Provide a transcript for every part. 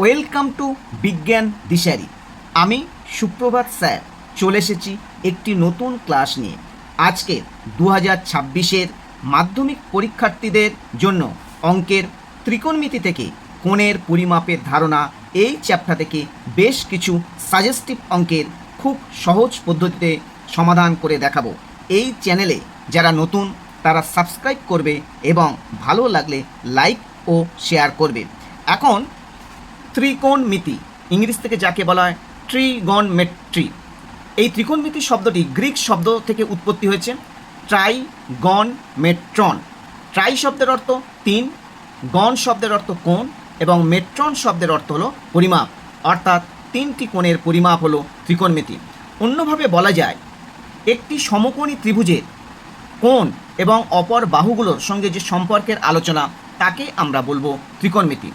Welcome to বিজ্ঞান দিশারি আমি সুপ্রভাত স্যার, চলে এসেছি একটি নতুন ক্লাস নিয়ে। আজকে দু হাজার ছাব্বিশের মাধ্যমিক পরীক্ষার্থীদের জন্য অঙ্কের ত্রিকোণমিতি থেকে কোণের পরিমাপের ধারণা এই চ্যাপ্টার থেকে বেশ কিছু সাজেস্টিভ অঙ্কের খুব সহজ পদ্ধতিতে সমাধান করে দেখাবো। এই চ্যানেলে যারা নতুন, তারা সাবস্ক্রাইব করবে এবং ভালো লাগলে লাইক ও শেয়ার করবে। এখন ত্রিকোণমিতি ইংলিশ থেকে যাকে বলা হয় ট্রিগনমেট্রি এই ত্রিকোণমিতি শব্দটি গ্রিক শব্দ থেকে উৎপত্তি হয়েছে ট্রাই গন মেট্রন ট্রাই শব্দের অর্থ তিন গন শব্দের অর্থ কোণ, এবং মেট্রন শব্দের অর্থ হলো পরিমাপ। অর্থাৎ তিনটি কোণের পরিমাপ হলো ত্রিকোণমিতি অন্যভাবে বলা যায়, একটি সমকোণী ত্রিভুজের কোণ এবং অপর বাহুগুলোর সঙ্গে যে সম্পর্কের আলোচনা, তাকে আমরা বলব ত্রিকোণমিতি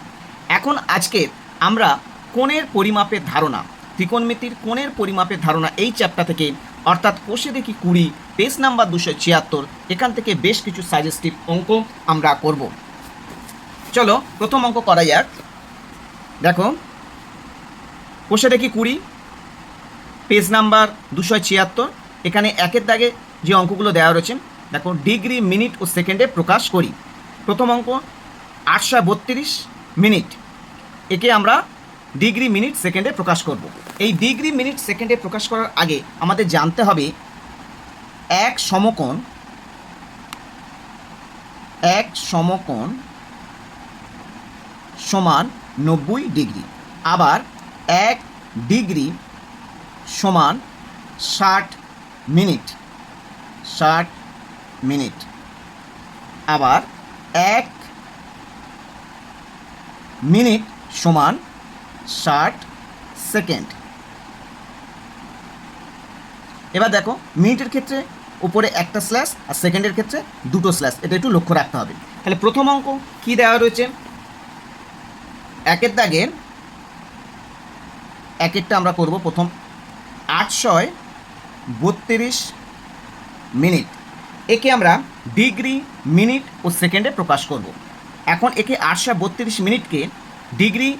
এখন আজকে আমরা কোণের পরিমাপের ধারণা, ত্রিকোণমিতির কোণের পরিমাপের ধারণা এই চ্যাপ্টার থেকে, অর্থাৎ কোষে দেখি কুড়ি পেজ নাম্বার দুশো ছিয়াত্তর, এখান থেকে বেশ কিছু সাজেস্টিভ অঙ্ক আমরা করব। চলো প্রথম অঙ্ক করা যাক। দেখো, কোষে দেখি কুড়ি পেজ নাম্বার দুশো ছিয়াত্তর, এখানে একের দাগে যে অঙ্কগুলো দেওয়া রয়েছে, দেখো ডিগ্রি মিনিট ও সেকেন্ডে প্রকাশ করি। প্রথম অঙ্ক আটশো বত্রিশ মিনিট। একে আমরা ডিগ্রি মিনিট সেকেন্ডে প্রকাশ করব। এই ডিগ্রি মিনিট সেকেন্ডে প্রকাশ করার আগে আমাদের জানতে হবে এক সমকোণ এক সমকোণ সমান নব্বই ডিগ্রি আবার এক ডিগ্রি সমান ষাট মিনিট ষাট মিনিট আবার এক মিনিট সমান ষাট সেকেন্ড। এবার দেখো, মিনিটের ক্ষেত্রে উপরে একটা স্ল্যাশ আর সেকেন্ডের ক্ষেত্রে দুটো স্ল্যাশ, এটা একটু লক্ষ্য রাখতে হবে। তাহলে প্রথম অঙ্ক কি দেওয়া রয়েছে? একের দাগের একেরটা আমরা করব প্রথম আটশয় বত্রিশ মিনিট। একে আমরা ডিগ্রি, মিনিট ও সেকেন্ডে প্রকাশ করব। এখন একে আটশো বত্রিশ মিনিটকে ডিগ্রি,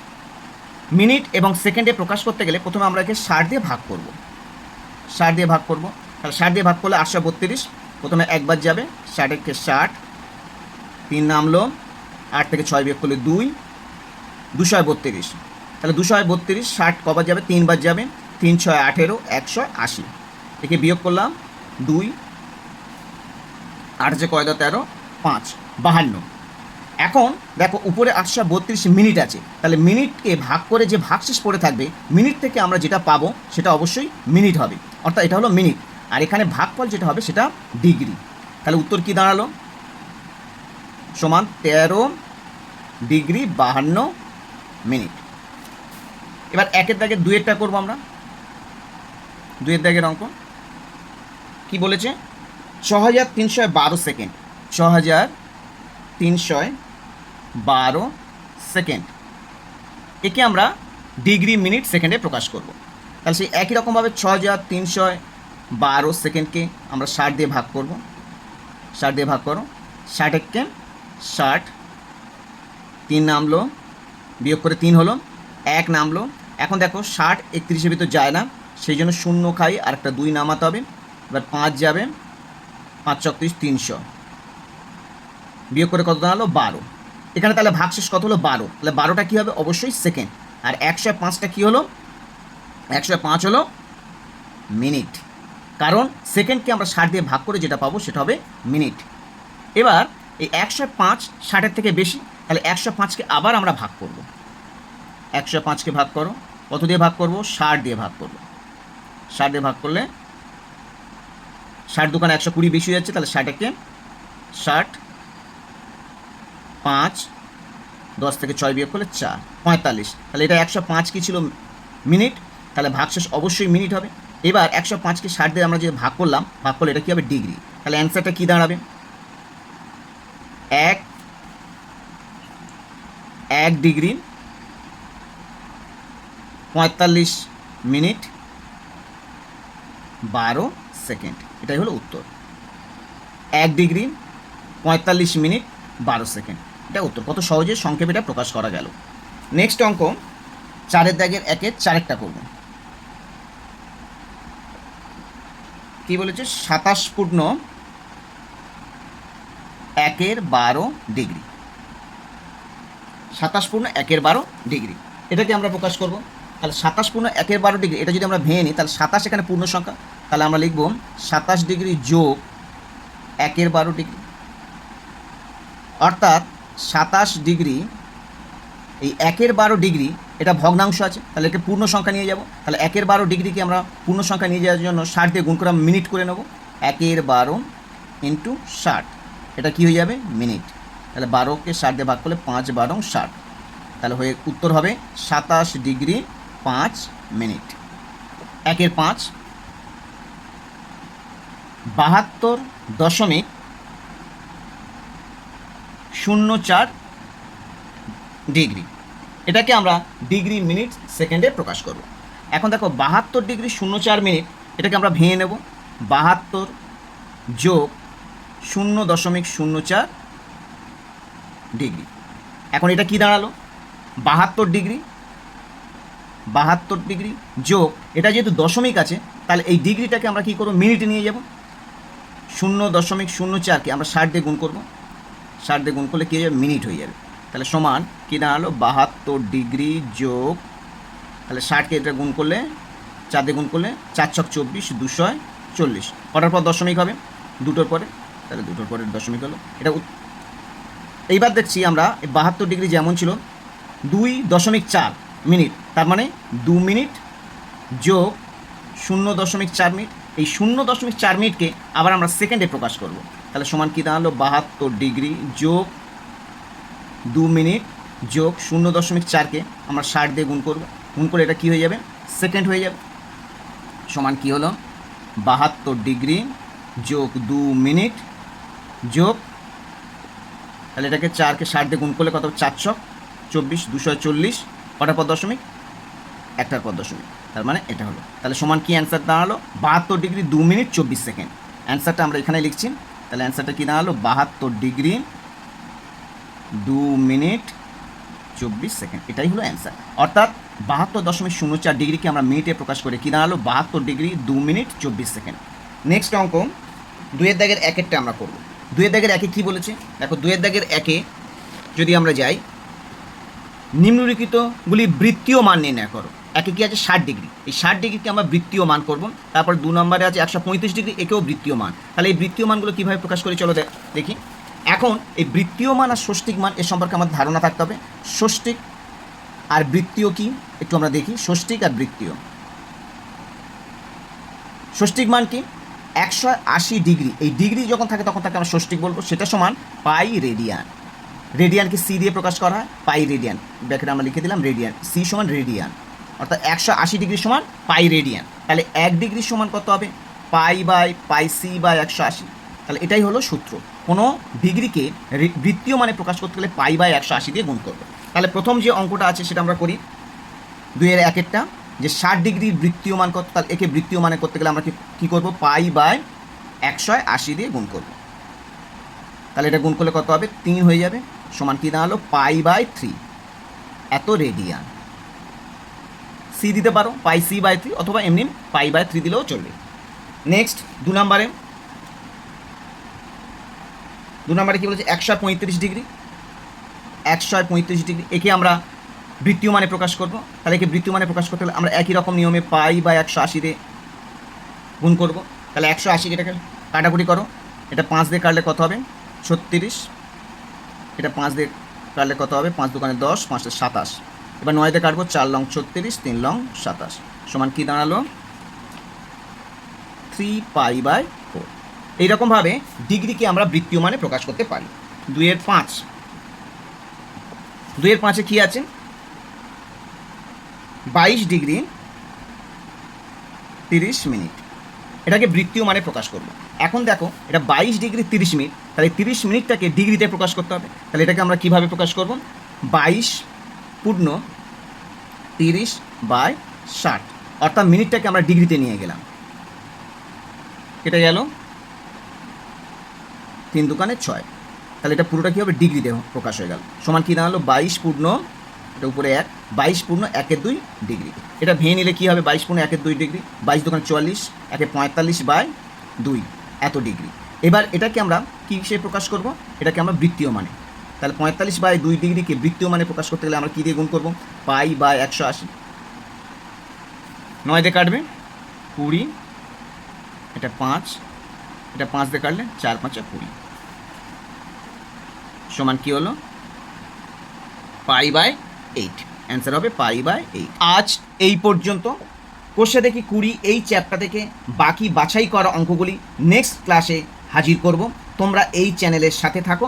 মিনিট এবং সেকেন্ডে প্রকাশ করতে গেলে প্রথমে আমরা একে ষাট দিয়ে ভাগ করব। ষাট দিয়ে ভাগ করব। তাহলে ষাট দিয়ে ভাগ করলে আটশো বত্রিশ, প্রথমে একবার যাবে ষাটেরকে ষাট, তিন নামলো, আট থেকে ছয় বিয়োগ করলে দুই, দুশো বত্রিশ। তাহলে দুশো বত্রিশ, ষাট কবার যাবে তিনবার যাবে, তিন ছয় আঠেরো, একশো আশি। একে বিয়োগ করলাম দুই, আট যে কয়দা তেরো? পাঁচ, বাহান্ন। এখন দেখো, উপরে আটশো বত্রিশ মিনিট আছে। তাহলে মিনিটকে ভাগ করে যে ভাগশেষ পড়ে থাকবে, মিনিট থেকে আমরা যেটা পাবো সেটা অবশ্যই মিনিট হবে। অর্থাৎ এটা হলো মিনিট। আর এখানে ভাগফল যেটা হবে সেটা ডিগ্রি। তাহলে উত্তর কি দাঁড়াল? সমান তেরো ডিগ্রি বাহান্ন মিনিট। এবার একের দাগের দুয়েরটা করব আমরা। দুয়ের দাগের অঙ্ক। কি বলেছে? ছ হাজার তিনশো বারো সেকেন্ড। ছ হাজার তিনশো বারো সেকেন্ড একে আমরা ডিগ্রি মিনিট সেকেন্ডে প্রকাশ করব। তাহলে সেই একই রকমভাবে ছ হাজার তিনশো বারো সেকেন্ডকে আমরা ষাট দিয়ে ভাগ করব। ষাট দিয়ে ভাগ করো। ষাট এককে ষাট, তিন নামলো, বিয়োগ করে তিন হলো, এক নামলো। এখন দেখো ষাট একত্রিশের ভিতর যায় না, সেই জন্য শূন্য খাই আর একটা দুই নামাতে হবে। এবার পাঁচ যাবে, পাঁচ চক্রিশ তিনশো। বিয়োগ করে কত দাঁড়াল? বারো। এখানে তাহলে ভাগশেষ কত হলো বারো? তাহলে বারোটা কী হবে? অবশ্যই সেকেন্ড আর একশো পাঁচটা কী হলো? একশো পাঁচ হলো মিনিট কারণ সেকেন্ডকে আমরা ষাট দিয়ে ভাগ করে যেটা পাবো সেটা হবে মিনিট এবার এই একশো পাঁচ ষাটের থেকে বেশি, তাহলে একশো পাঁচকে আবার আমরা ভাগ করব। একশো পাঁচকে ভাগ করো। কত দিয়ে ভাগ করব? ষাট দিয়ে ভাগ করব। ষাট দিয়ে ভাগ করলে ষাট দোকানে একশো কুড়ি বেশি হয়ে যাচ্ছে, তাহলে ষাটকে ষাট পাঁচ, দশ থেকে ছয় বিয়োগ করলে চার, পঁয়তাল্লিশ। তাহলে এটা একশো পাঁচ কি ছিল মিনিট? তাহলে ভাগশেষ অবশ্যই মিনিট হবে। এবার একশো পাঁচকে ষাট দিয়ে আমরা যে ভাগ করলাম, ভাগ করলে এটা কী হবে? ডিগ্রি। তাহলে অ্যান্সারটা কী দাঁড়াবে? এক এক ডিগ্রি, পঁয়তাল্লিশ মিনিট, বারো সেকেন্ড। এটাই হলো উত্তর। এক ডিগ্রি, পঁয়তাল্লিশ মিনিট, বারো সেকেন্ড। এটা উত্তর। কত সহজে সংক্ষেপে এটা প্রকাশ করা গেল। নেক্সট অঙ্ক, চারের দাগের একের চারেরটা করব। কি বলেছে? সাতাশ পূর্ণ একের বারো ডিগ্রি। সাতাশ পূর্ণ একের বারো ডিগ্রি। এটাকে আমরা প্রকাশ করব। তাহলে সাতাশ পূর্ণ একের বারো ডিগ্রি, এটা যদি আমরা ভেঙে নিই, তাহলে সাতাশ এখানে পূর্ণ সংখ্যা। তাহলে আমরা লিখব সাতাশ ডিগ্রি যোগ একের বারো ডিগ্রি। অর্থাৎ সাতাশ ডিগ্রি, এই একের বারো ডিগ্রি, এটা ভগ্নাংশ আছে, তাহলে একে পূর্ণ সংখ্যা নিয়ে যাব। তাহলে একের বারো ডিগ্রিকে আমরা পূর্ণ সংখ্যা নিয়ে যাওয়ার জন্য ষাট দিয়ে গুণ করে মিনিট করে নেব। একের বারো ইন্টু ষাট, এটা কি হয়ে যাবে? মিনিট। তাহলে বারোকে ষাট দিয়ে ভাগ করলে পাঁচ বারো ষাট। তাহলে হয়ে উত্তর হবে সাতাশ ডিগ্রি পাঁচ মিনিট। একের পাঁচ, বাহাত্তর দশমিক শূন্য চার ডিগ্রি। এটাকে আমরা ডিগ্রি মিনিট সেকেন্ডে প্রকাশ করব। এখন দেখো, বাহাত্তর ডিগ্রি শূন্য চার মিনিট, এটাকে আমরা ভেঙে নেব। বাহাত্তর যোগ শূন্য দশমিক শূন্য চার ডিগ্রি। এখন এটা কি দাঁড়াল? বাহাত্তর ডিগ্রি। বাহাত্তর ডিগ্রি যোগ, এটা যেহেতু দশমিক আছে, তাহলে এই ডিগ্রিটাকে আমরা কী করব? মিনিটে নিয়ে যাব। শূন্য দশমিক শূন্য চারকে আমরা ষাট দিয়ে গুণ করব। ষাট দিয়ে গুণ করলে কী হয়ে যাবে? মিনিট হয়ে যাবে। তাহলে সমান কী দাঁড়াল? বাহাত্তর ডিগ্রি যোগ, তাহলে ষাটকে এটা গুণ করলে চার দিয়ে গুণ করলে চার ছক চব্বিশ, দুশো চল্লিশ। কটার পর দশমিক হবে? দুটোর পরে। তাহলে দুটোর পরে দশমিক হলো। এটা এইবার দেখছি আমরা বাহাত্তর ডিগ্রি যেমন ছিল, দুই দশমিক চার মিনিট, তার মানে দু মিনিট যোগ শূন্য দশমিক চার মিনিট। এই শূন্য দশমিক চার মিনিটকে আবার আমরা সেকেন্ডে প্রকাশ করব। তাহলে সমান কী দাঁড়াল? বাহাত্তর ডিগ্রি যোগ দু মিনিট যোগ শূন্য দশমিক চারকে আমরা ষাট দিয়ে গুণ করব। গুণ করে এটা কী হয়ে যাবে? সেকেন্ড হয়ে যাবে। সমান কী হলো? বাহাত্তর ডিগ্রি যোগ দু মিনিট যোগ, তাহলে এটাকে চারকে ষাট দিয়ে গুণ করলে কত চারশো চব্বিশ, দুশো চল্লিশ, কটার পর দশমিক? একটার পর দশমিক। তার মানে এটা হলো। তাহলে সমান কি অ্যান্সার দাঁড়াল? বাহাত্তর ডিগ্রি দু মিনিট চব্বিশ সেকেন্ড। অ্যান্সারটা আমরা এখানে লিখছি। তাহলে অ্যান্সারটা কী দাঁড়াল? বাহাত্তর ডিগ্রি দু মিনিট চব্বিশ সেকেন্ড এটাই হলো অ্যান্সার অর্থাৎ বাহাত্তর দশমিক শূন্য চার ডিগ্রিকে আমরা মিনিটে প্রকাশ করে কী দাঁড়াল? বাহাত্তর ডিগ্রি দু মিনিট চব্বিশ সেকেন্ড নেক্সট অঙ্ক দুয়ের দাগের একেরটা আমরা করব। দুয়ের দাগের একে কী বলেছে? দেখো দুয়ের দাগের একে যদি আমরা যাই, নিম্নলিখিতগুলি বৃত্তীয় মান নির্ণয় করো। একে কি আছে? ষাট ডিগ্রি। এই ষাট ডিগ্রিকে আমরা বৃত্তীয় মান করব। তারপর দু নম্বরে আছে একশো পঁয়ত্রিশ ডিগ্রি, একেও বৃত্তীয় মান। তাহলে এই বৃত্তীয় মানগুলো কীভাবে প্রকাশ করি? চলো দেখি। এখন এই বৃত্তীয় মান আর ষষ্ঠিক মান, এ সম্পর্কে আমার ধারণা থাকতে হবে। ষষ্ঠিক আর বৃত্তীয় কি? একটু আমরা দেখি। ষষ্ঠিক আর বৃত্তীয়। ষষ্ঠিক মান কি? একশো আশি ডিগ্রি। এই ডিগ্রি যখন থাকে, তখন তাকে আমরা ষষ্ঠিক বলব। সেটা সমান পাই রেডিয়ান। রেডিয়ানকে সি দিয়ে প্রকাশ করা হয়, পাই রেডিয়ান। ব্যাকেটে আমরা লিখে দিলাম রেডিয়ান। সি সমান রেডিয়ান। অর্থাৎ একশো আশি ডিগ্রি সমান পাই রেডিয়ান। তাহলে এক ডিগ্রি সমান কত হবে? Pi by, pi C by একশো আশি। তাহলে এটাই হলো সূত্র। কোনো ডিগ্রিকে বৃত্তীয় মানে প্রকাশ করতে গেলে পাই বাই একশো আশি দিয়ে গুণ করবে। তাহলে প্রথম যে অঙ্কটা আছে সেটা আমরা করি। দুইয়ের এক একটা যে ষাট ডিগ্রি বৃত্তীয় মান কত? তাহলে একে বৃত্তীয় মানে করতে গেলে আমরা কী করব? পাই বাই একশো আশি দিয়ে গুণ করব। তাহলে এটা গুণ করলে কত হবে? তিন হয়ে যাবে। সমান কি দাঁড়াল? Pi by three. এত রেডিয়ান। সি দিতে পারো, পাই সি বাই থ্রি অথবা এমনি পাই বাই থ্রি দিলেও চলবে। নেক্সট দু নম্বরে। দু নম্বরে কী বলেছে? একশো পঁয়ত্রিশ ডিগ্রি। একশো পঁয়ত্রিশ ডিগ্রি। একে আমরা বৃত্তীয় মানে প্রকাশ করব। তাহলে একে বৃত্তীয় মানে প্রকাশ করতে হলে আমরা একই রকম নিয়মে পাই বা একশো আশিতে গুণ করব। তাহলে একশো আশি এটাকে কাটাকুটি করো। এটা পাঁচ দিয়ে কাটলে কত হবে? ছত্রিশ। এটা পাঁচ দিয়ে কাটলে কত হবে? পাঁচ দোকানে দশ, পাঁচটা সাতাশ। এবার নয় দিয়ে কাটবো চার লং ছত্রিশ, তিন লং সাতাশ। সমান কি দাঁড়াল? Three pi by four. এইরকমভাবে ডিগ্রিকে আমরা বৃত্তীয় মানে প্রকাশ করতে পারি। দুইয়ের পাঁচ। দুইয়ের পাঁচে কি আছে? বাইশ ডিগ্রি তিরিশ মিনিট। এটাকে বৃত্তীয় মানে প্রকাশ করব। এখন দেখো, এটা বাইশ ডিগ্রি তিরিশ মিনিট, তাহলে তিরিশ মিনিটটাকে ডিগ্রিতে প্রকাশ করতে হবে। তাহলে এটাকে আমরা কীভাবে প্রকাশ করব? বাইশ পূর্ণ তিরিশ বাই ষাট। অর্থাৎ মিনিটটাকে আমরা ডিগ্রিতে নিয়ে গেলাম। কেটে গেল তিন দোকানে ছয়। তাহলে এটা পুরোটা কী হবে? ডিগ্রিতে প্রকাশ হয়ে গেল। সমান কী দাঁড়াল? বাইশ পূর্ণ, এটা উপরে এক। বাইশ পূর্ণ, একের দুই ডিগ্রি। এটা ভেঙে নিলে কী হবে? বাইশ পূর্ণ, একের দুই ডিগ্রি। বাইশ দোকান চুয়াল্লিশ, একে পঁয়তাল্লিশ বাই দুই। এত ডিগ্রি। এবার এটাকে আমরা কী হিসেবে প্রকাশ করব? এটাকে আমরা বৃত্তীয় মানে। তাহলে পঁয়তাল্লিশ বাই দুই ডিগ্রিকে বৃত্তীয় মানে প্রকাশ করতে গেলে আমরা কী দিয়ে গুণ করব? পাই বাই একশো আশি। নয় দিয়ে কাটবে? কুড়ি। এটা পাঁচ। এটা পাঁচ দিয়ে কাটলে চার পাঁচে কুড়ি। সমান কি হলো? পাই বাই এইট অ্যান্সার হবে পাই বাই এইট আজ এই পর্যন্ত। কোষে দেখি কুড়ি এই চ্যাপ্টার থেকে বাকি বাছাই করা অঙ্কগুলি নেক্সট ক্লাসে হাজির করব। তোমরা এই চ্যানেলের সাথে থাকো।